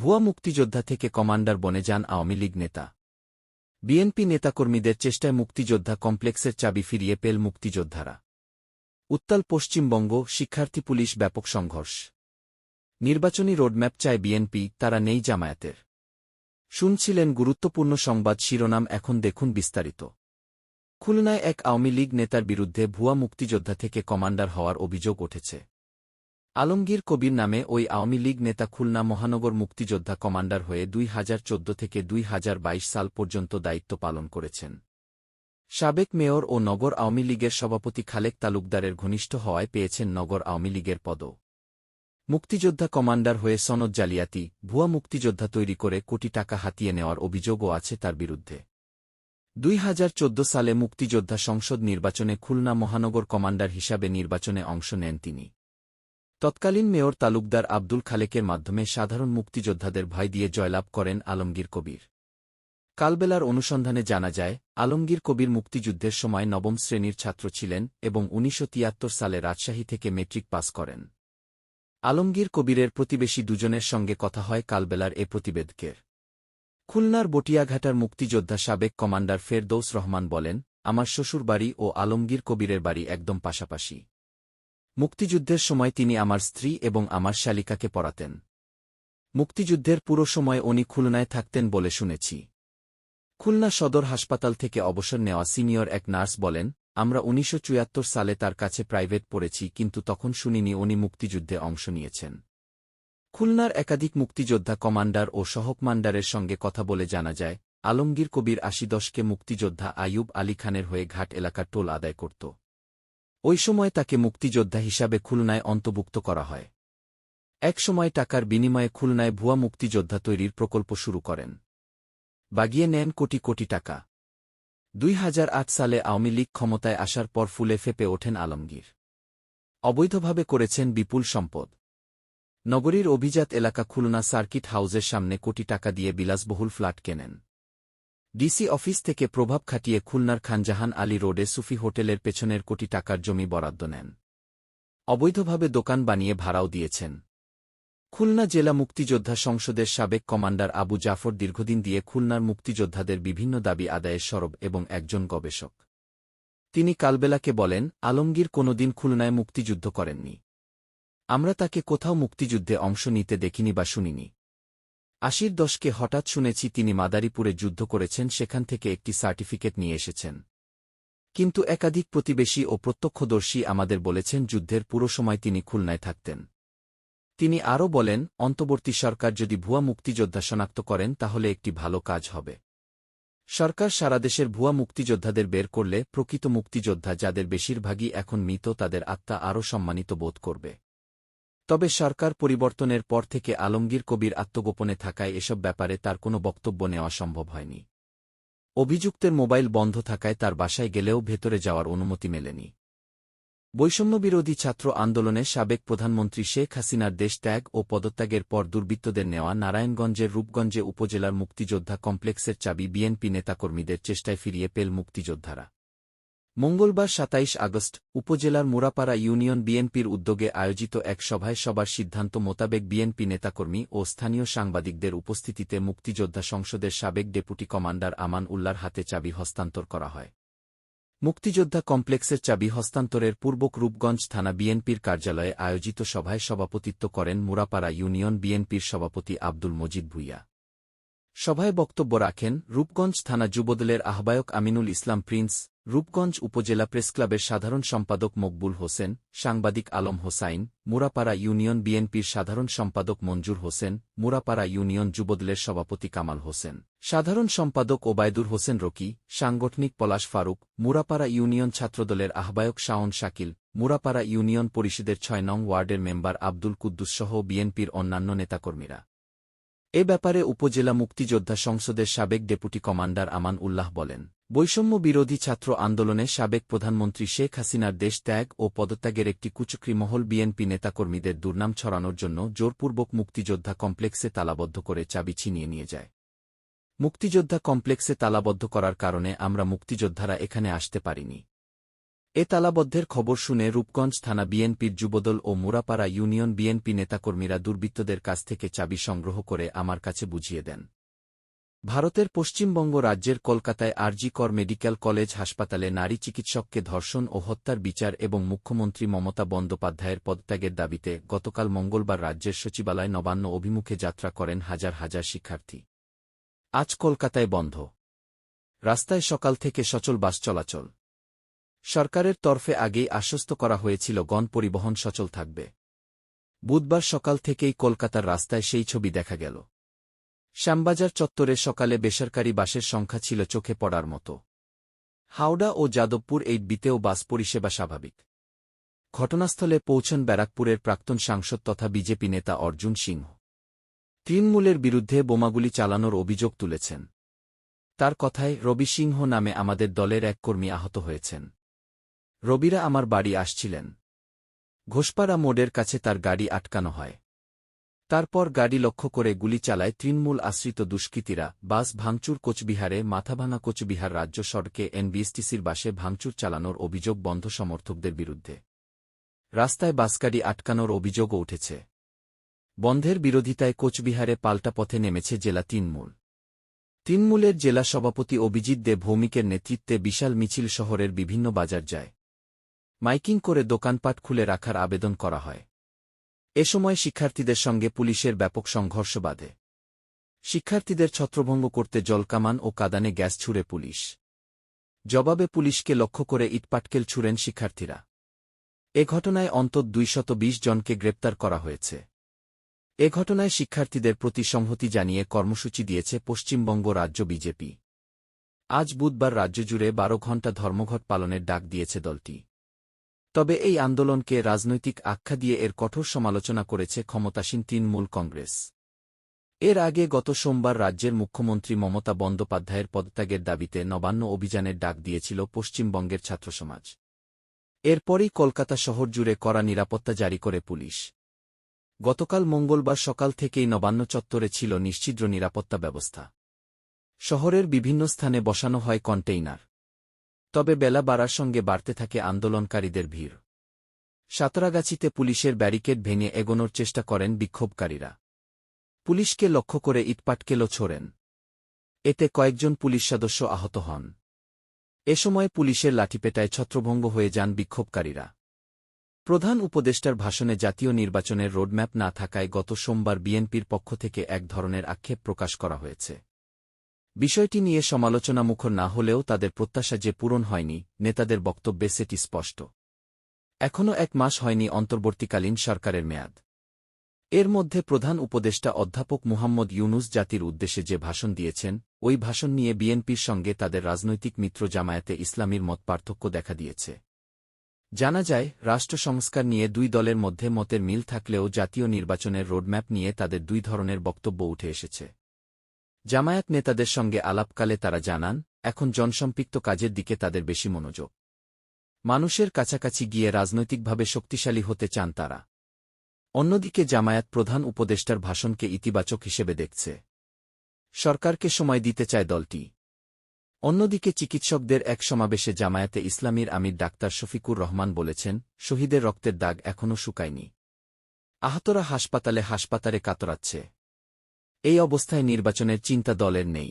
ভুয়া মুক্তিযোদ্ধা থেকে কমান্ডার বনে যান আওয়ামী লীগ নেতা। বিএনপি নেতাকর্মীদের চেষ্টায় মুক্তিযোদ্ধা কমপ্লেক্সের চাবি ফিরিয়ে পেল মুক্তিযোদ্ধারা। উত্তাল পশ্চিমবঙ্গ শিক্ষার্থী পুলিশ ব্যাপক সংঘর্ষ। নির্বাচনী রোডম্যাপ চায় বিএনপি, তারা নেই জামায়াতের। শুনছিলেন গুরুত্বপূর্ণ সংবাদ শিরোনাম, এখন দেখুন বিস্তারিত। খুলনায় এক আওয়ামী লীগ নেতার বিরুদ্ধে ভুয়া মুক্তিযোদ্ধা থেকে কমান্ডার হওয়ার অভিযোগ উঠেছে। আলমগীর কবির নামে ওই আওয়ামী লীগ নেতা খুলনা মহানগর মুক্তিযোদ্ধা কমান্ডার হয়ে দুই হাজার চোদ্দ থেকে দুই হাজার বাইশ সাল পর্যন্ত দায়িত্ব পালন করেছেন। সাবেক মেয়র ও নগর আওয়ামী লীগের সভাপতি খালেক তালুকদারের ঘনিষ্ঠ হওয়ায় পেয়েছেন নগর আওয়ামী লীগের পদও। মুক্তিযোদ্ধা কমান্ডার হয়ে সনদ জালিয়াতি, ভুয়া মুক্তিযোদ্ধা তৈরি করে কোটি টাকা হাতিয়ে নেওয়ার অভিযোগও আছে তার বিরুদ্ধে। দুই হাজার চোদ্দ সালে মুক্তিযোদ্ধা সংসদ নির্বাচনে খুলনা মহানগর কমান্ডার হিসাবে নির্বাচনে অংশ নেন তিনি। তৎকালীন মেয়র তালুকদার আব্দুল খালেকের মাধ্যমে সাধারণ মুক্তিযোদ্ধাদের ভয় দিয়ে জয়লাভ করেন আলমগীর কবির। কালবেলার অনুসন্ধানে জানা যায়, আলমগীর কবির মুক্তিযুদ্ধের সময় নবম শ্রেণির ছাত্র ছিলেন এবং উনিশশো তিয়াত্তর সালে রাজশাহী থেকে মেট্রিক পাস করেন। আলমগীর কবিরের প্রতিবেশী দুজনের সঙ্গে কথা হয় কালবেলার এ প্রতিবেদকের। খুলনার বটিয়াঘাটার মুক্তিযোদ্ধা সাবেক কমান্ডার ফেরদৌস রহমান বলেন, আমার শ্বশুরবাড়ি ও আলমগীর কবিরের বাড়ি একদম পাশাপাশি। মুক্তিযুদ্ধের সময় তিনি আমার স্ত্রী এবং আমার শালিকাকে পড়াতেন মুক্তিযুদ্ধের পুরো সময় উনি খুলনায় থাকতেন বলে শুনেছি। খুলনা সদর হাসপাতাল থেকে অবসর নেওয়া সিনিয়র এক নার্স বলেন, আমরা উনিশশো চুয়াত্তর সালে তার কাছে প্রাইভেট পড়েছি, কিন্তু তখন শুনিনি উনি মুক্তিযুদ্ধে অংশ নিয়েছেন। খুলনার একাধিক মুক্তিযোদ্ধা কমান্ডার ও সহকমান্ডারের সঙ্গে কথা বলে জানা যায়, আলমগীর কবির আশি দশকে মুক্তিযোদ্ধা আয়ুব আলী খানের হয়ে ঘাট এলাকার টোল আদায় করত। ওই সময় তাকে মুক্তিযোদ্ধা হিসাবে খুলনায় অন্তর্ভুক্ত করা হয়। এক সময় টাকার বিনিময়ে খুলনায় ভুয়া মুক্তিযোদ্ধা তৈরির প্রকল্প শুরু করেন। বাগিয়ে নেন কোটি কোটি টাকা। দুই হাজার আট সালে আওয়ামী লীগ ক্ষমতায় আসার পর ফুলে ফেপে ওঠেন আলমগীর। অবৈধভাবে করেছেন বিপুল সম্পদ। নগরীর অভিজাত এলাকা খুলনা সার্কিট হাউজের সামনে কোটি টাকা দিয়ে বিলাসবহুল ফ্ল্যাট কেনেন। ডিসি অফিস থেকে প্রভাব খাটিয়ে খুলনার খানজাহান আলী রোডে সুফি হোটেলের পেছনের কোটি টাকার জমি বরাদ্দ নেন। অবৈধভাবে দোকান বানিয়ে ভাড়াও দিয়েছেন। খুলনা জেলা মুক্তিযোদ্ধা সংসদের সাবেক কমান্ডার আবু জাফর দীর্ঘদিন দিয়ে খুলনার মুক্তিযোদ্ধাদের বিভিন্ন দাবি আদায়ের সরব এবং একজন গবেষক। তিনি কালবেলাকে বলেন, আলমগীর কোনোদিন খুলনায় মুক্তিযুদ্ধ করেননি। আমরা তাকে কোথাও মুক্তিযুদ্ধে অংশ নিতে দেখিনি বা শুনিনি। আশির দশকে হঠাৎ শুনেছি তিনি মাদারীপুরে যুদ্ধ করেছেন, সেখান থেকে একটি সার্টিফিকেট নিয়ে এসেছেন। কিন্তু একাধিক প্রতিবেশী ও প্রত্যক্ষদর্শী আমাদের বলেছেন, যুদ্ধের পুরো সময় তিনি খুলনায় থাকতেন। তিনি আরও বলেন, অন্তর্বর্তী সরকার যদি ভুয়া মুক্তিযোদ্ধা শনাক্ত করেন, তাহলে একটি ভালো কাজ হবে। সরকার সারা দেশের ভুয়া মুক্তিযোদ্ধাদের বের করলে প্রকৃত মুক্তিযোদ্ধা যাদের বেশিরভাগই এখন মৃত, তাদের আত্মা আরও সম্মানিত বোধ করবে। তবে সরকার পরিবর্তনের পর থেকে আলমগীর কবির আত্মগোপনে থাকায় এসব ব্যাপারে তার কোনো বক্তব্য নেওয়া সম্ভব হয়নি। অভিযুক্তের মোবাইল বন্ধ থাকায় তার বাসায় গেলেও ভেতরে যাওয়ার অনুমতি মেলেনি। বৈষম্যবিরোধী ছাত্র আন্দোলনে সাবেক প্রধানমন্ত্রী শেখ হাসিনার দেশ ত্যাগ ও পদত্যাগের পর দুর্বৃত্তদের নেওয়া নারায়ণগঞ্জের রূপগঞ্জে উপজেলার মুক্তিযোদ্ধা কমপ্লেক্সের চাবি বিএনপি নেতাকর্মীদের চেষ্টায় ফিরিয়ে পেল মুক্তিযোদ্ধারা। মঙ্গলবার সাতাইশ আগস্ট, উপজেলার মুরাপাড়া ইউনিয়ন বিএনপির উদ্যোগে আয়োজিত এক সভায় সবার সিদ্ধান্ত মোতাবেক বিএনপি নেতাকর্মী ও স্থানীয় সাংবাদিকদের উপস্থিতিতে মুক্তিযোদ্ধা সংসদের সাবেক ডেপুটি কমান্ডার আমান উল্লার হাতে চাবি হস্তান্তর করা হয়। মুক্তিযোদ্ধা কমপ্লেক্সের চাবি হস্তান্তরের পূর্বক রূপগঞ্জ থানা বিএনপির কার্যালয়ে আয়োজিত সভায় সভাপতিত্ব করেন মুরাপাড়া ইউনিয়ন বিএনপির সভাপতি আব্দুল মজিদ ভুইয়া। সভায় বক্তব্য রাখেন রূপগঞ্জ থানা যুবদলের আহ্বায়ক আমিনুল ইসলাম প্রিন্স রূপগঞ্জ উপজেলা প্রেসক্লাবের সাধারণ সম্পাদক মকবুল হোসেন, সাংবাদিক আলম হোসাইন, মুরাপাড়া ইউনিয়ন বিএনপির সাধারণ সম্পাদক মঞ্জুর হোসেন, মুরাপাড়া ইউনিয়ন যুবদলের সভাপতি কামাল হোসেন। সাধারণ সম্পাদক ওবায়দুর হোসেন রকি, সাংগঠনিক পলাশ ফারুক, মুরাপাড়া ইউনিয়ন ছাত্রদলের আহ্বায়ক শাওন শাকিল, মুরাপাড়া ইউনিয়ন পরিষদের ছয় নং ওয়ার্ডের মেম্বার আব্দুল কুদ্দুসসহ বিএনপির অন্যান্য নেতাকর্মীরা। এ ব্যাপারে উপজেলা মুক্তিযোদ্ধা সংসদের সাবেক ডেপুটি কমান্ডার আমান উল্লাহ বলেন। বৈষম্য বিরোধী ছাত্র আন্দোলনে সাবেক প্রধানমন্ত্রী শেখ হাসিনার দেশ ত্যাগ ও পদত্যাগের একটি কুচক্রি মহল বিএনপি নেতাকর্মীদের দুর্নাম ছড়ানোর জন্য জোরপূর্বক মুক্তিযোদ্ধা কমপ্লেক্সে তালাবদ্ধ করে চাবি ছিনিয়ে নিয়ে যায়। মুক্তিযোদ্ধা কমপ্লেক্সে তালাবদ্ধ করার কারণে আমরা মুক্তিযোদ্ধারা এখানে আসতে পারিনি। এ তালাবদ্ধের খবর শুনে রূপগঞ্জ থানা বিএনপির যুবদল ও মুরাপাড়া ইউনিয়ন বিএনপি নেতাকর্মীরা দুর্বৃত্তদের কাছ থেকে চাবি সংগ্রহ করে আমার কাছে বুঝিয়ে দেন। ভারতের পশ্চিমবঙ্গ রাজ্যের কলকাতায় আরজি কর মেডিকেল কলেজ হাসপাতালে নারী চিকিৎসককে ধর্ষণ ও হত্যার বিচার এবং মুখ্যমন্ত্রী মমতা বন্দ্যোপাধ্যায়ের পদত্যাগের দাবিতে গতকাল মঙ্গলবার রাজ্যের সচিবালয় নবান্ন অভিমুখে যাত্রা করেন হাজার হাজার শিক্ষার্থী। আজ কলকাতায় বন্ধ। রাস্তায় সকাল থেকে সচল বাস চলাচল। সরকারের তরফে আগেই আশ্বস্ত করা হয়েছিল গণ পরিবহন সচল থাকবে। বুধবার সকাল থেকেই কলকাতার রাস্তায় সেই ছবি দেখা গেল। শ্যামবাজার চত্বরে সকালে বেসরকারি বাসের সংখ্যা ছিল চোখে পড়ার মতো। হাওড়া ও যাদবপুর এই বিতেও বাস পরিষেবা স্বাভাবিক। ঘটনাস্থলে পৌঁছন ব্যারাকপুরের প্রাক্তন সাংসদ তথা বিজেপি নেতা অর্জুন সিংহ। তৃণমূলের বিরুদ্ধে বোমাগুলি চালানোর অভিযোগ তুলেছেন। তার কথায়, রবি সিংহ নামে আমাদের দলের এক কর্মী আহত হয়েছেন। রবিরা আমার বাড়ি আসছিলেন। ঘোষপাড়া মোড়ের কাছে তার গাড়ি আটকানো হয়। তারপর গাড়ি লক্ষ্য করে গুলি চালায় তৃণমূল আশ্রিত দুষ্কৃতীরা। বাস ভাঙচুর কোচবিহারে, মাথাভাঙা কোচবিহার রাজ্য সড়কে এনবিএসটিসির বাসে ভাঙচুর চালানোর অভিযোগ বন্ধ সমর্থকদের বিরুদ্ধে। রাস্তায় বাসগাড়ি আটকানোর অভিযোগও উঠেছে। বন্ধের বিরোধিতায় কোচবিহারে পাল্টা পথে নেমেছে জেলা তৃণমূল। তৃণমূলের জেলা সভাপতি অভিজিৎ দে ভৌমিকের নেতৃত্বে বিশাল মিছিল শহরের বিভিন্ন বাজার যায়। মাইকিং করে দোকানপাট খুলে রাখার আবেদন করা হয়। এ সময় শিক্ষার্থীদের সঙ্গে পুলিশের ব্যাপক সংঘর্ষ বাধে। শিক্ষার্থীদের ছত্রভঙ্গ করতে জলকামান ও কাদানে গ্যাস ছুড়ে পুলিশ। জবাবে পুলিশকে লক্ষ্য করে ইটপাটকেল ছুড়েন শিক্ষার্থীরা। এ ঘটনায় অন্তত দুইশত জনকে গ্রেপ্তার করা হয়েছে। এ ঘটনায় শিক্ষার্থীদের প্রতি সংহতি জানিয়ে কর্মসূচি দিয়েছে পশ্চিমবঙ্গ রাজ্য বিজেপি। আজ বুধবার রাজ্যজুড়ে বারো ঘণ্টা ধর্মঘট পালনের ডাক দিয়েছে দলটি। তবে এই আন্দোলনকে রাজনৈতিক আখ্যা দিয়ে এর কঠোর সমালোচনা করেছে ক্ষমতাসীন তৃণমূল কংগ্রেস। এর আগে গত সোমবার রাজ্যের মুখ্যমন্ত্রী মমতা বন্দ্যোপাধ্যায়ের পদত্যাগের দাবিতে নবান্ন অভিযানের ডাক দিয়েছিল পশ্চিমবঙ্গের ছাত্রসমাজ। এরপরই কলকাতা শহর জুড়ে কড়া নিরাপত্তা জারি করে পুলিশ। গতকাল মঙ্গলবার সকাল থেকেই নবান্ন চত্বরে ছিল নিশ্চিদ্র নিরাপত্তা ব্যবস্থা। শহরের বিভিন্ন স্থানে বসানো হয় কন্টেইনার। তবে বেলা বাড়ার সঙ্গে বাড়তে থাকে আন্দোলনকারীদের ভিড়। সাঁতরাগাছিতে পুলিশের ব্যারিকেড ভেঙে এগোনোর চেষ্টা করেন বিক্ষোভকারীরা। পুলিশকে লক্ষ্য করে ইটপাটকেলও ছোড়েন। এতে কয়েকজন পুলিশ সদস্য আহত হন। এ সময় পুলিশের লাঠিপেটায় ছত্রভঙ্গ হয়ে যান বিক্ষোভকারীরা। প্রধান উপদেষ্টার ভাষণে জাতীয় নির্বাচনের রোডম্যাপ না থাকায় গত সোমবার বিএনপির পক্ষ থেকে এক ধরনের আক্ষেপ প্রকাশ করা হয়েছে। বিষয়টি নিয়ে সমালোচনা মুখর না হলেও তাদের প্রত্যাশা যে পূরণ হয়নি, নেতাদের বক্তব্যে সেটি স্পষ্ট। এখনও এক মাস হয়নি অন্তর্বর্তীকালীন সরকারের মেয়াদ। এর মধ্যে প্রধান উপদেষ্টা অধ্যাপক মুহাম্মদ ইউনুস জাতির উদ্দেশ্যে যে ভাষণ দিয়েছেন, ওই ভাষণ নিয়ে বিএনপির সঙ্গে তাদের রাজনৈতিক মিত্র জামায়াতে ইসলামীর মত পার্থক্য দেখা দিয়েছে। জানা যায়, রাষ্ট্র সংস্কার নিয়ে দুই দলের মধ্যে মতের মিল থাকলেও জাতীয় নির্বাচনের রোডম্যাপ নিয়ে তাদের দুই ধরনের বক্তব্য উঠে এসেছে। জামায়াত নেতাদের সঙ্গে আলাপকালে তারা জানান, এখন জনসম্পৃক্ত কাজের দিকে তাদের বেশি মনোযোগ। মানুষের কাছাকাছি গিয়ে রাজনৈতিকভাবে শক্তিশালী হতে চান তারা। অন্যদিকে জামায়াত প্রধান উপদেষ্টার ভাষণকে ইতিবাচক হিসেবে দেখছে। সরকারকে সময় দিতে চায় দলটি। অন্যদিকে চিকিৎসকদের এক সমাবেশে জামায়াতে ইসলামীর আমির ডাক্তার শফিকুর রহমান বলেছেন, শহীদের রক্তের দাগ এখনও শুকায়নি। আহতরা হাসপাতালে হাসপাতালে কাতরাচ্ছে। এই অবস্থায় নির্বাচনের চিন্তা দলের নেই।